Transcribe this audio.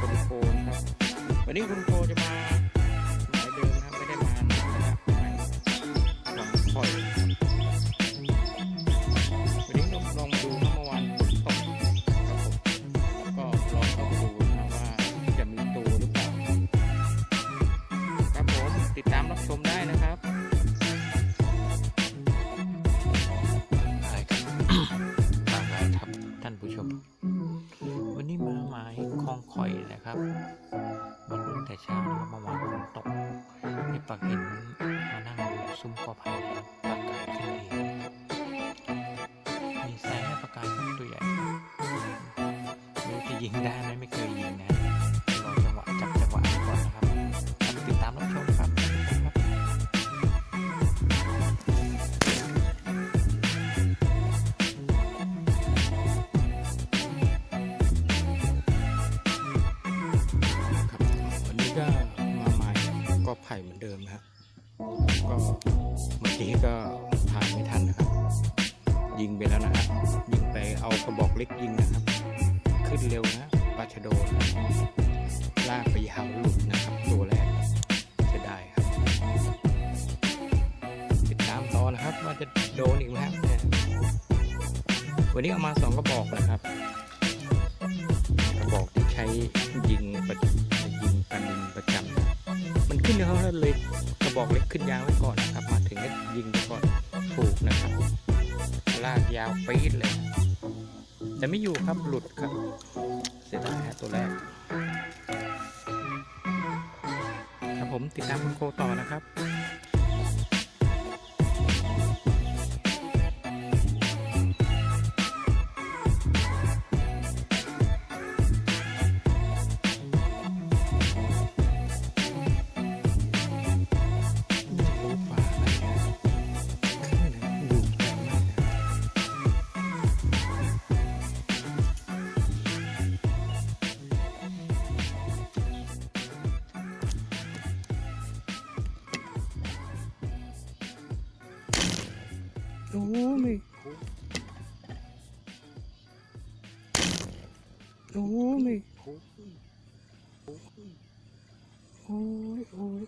นี้คุณโคจะมาหมายเดิมนะครับไม่ได้มานานนะครับหมายหวังปล่อยวันนี้ลองลองดูเมื่อวานฝนตกครับผมก็ลองเข้าไปดูนะว่าจะมีตัวหรือเปล่าครับผมติดตามรับชมได้นะครับไรครับฝากอะไรครับท่านผู้ชม มาหมายคลองคอยนะครับมาลุ้นแต่เช้านะครับเมื่อวานฝนตกในปากเห็นมานั่งซุ้มกอไผ่ปากกายขึ้นเองมีแสงปากกายตัวใหญ่ไม่รู้จะยิงได้ ผ่เหมือนเดิมนะครับก็เมื่อกี้ก็ถ่ายไม่ทันนะครับ ยิงไปแล้วนะครับยิงไปเอากระบอกเล็กยิงนะครับ ขึ้นเร็วนะปลาชะโดนะครับลากไปยาวหลุดนะครับ ตัวแรกจะได้ครับ ติดตามต่อนะครับว่าจะโดนอีกไหมครับเนี่ยวันนี้เอามาสองกระบอกนะครับ กระบอกที่ใช้ ขึ้นเขาแล้วเลยกระบอกเล็กขึ้นยาวไว้ก่อนนะครับ มาถึงก็ยิงไปก่อนถูกนะครับ ลากยาวปี๊ดเลย แต่ไม่อยู่ครับหลุดครับ เสียดายฮะตัวแรกครับผมติดตามคุณโคต่อนะครับ โอ้ยโอ้ยโอ้ไม่โอ้ยโอ้ย